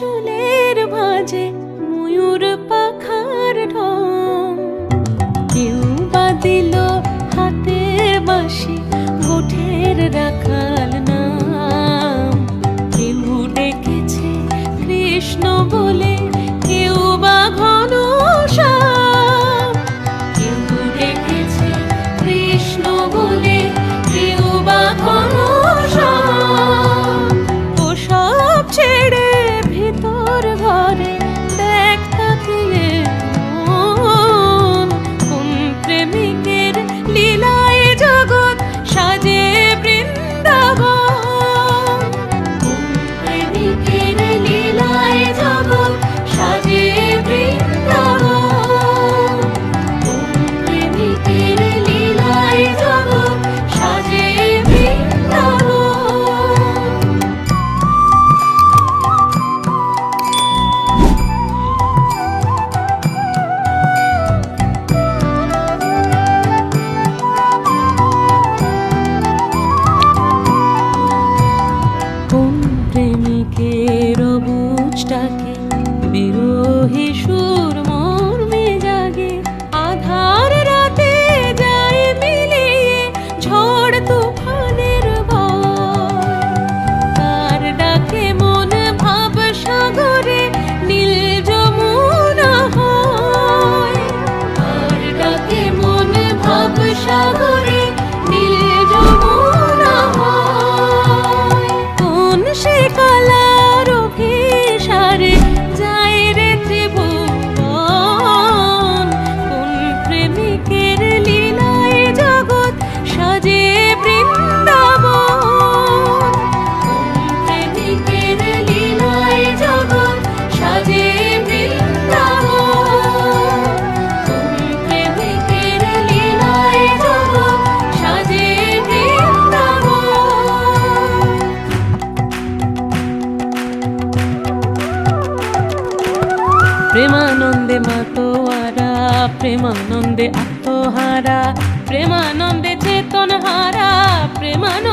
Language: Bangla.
চুলের ভাঁজে ময়ূর পা he should প্রেমানন্দে মাতোয়ারা প্রেমানন্দে আত্মহারা প্রেমানন্দে চেতনহারা প্রেমানন্দে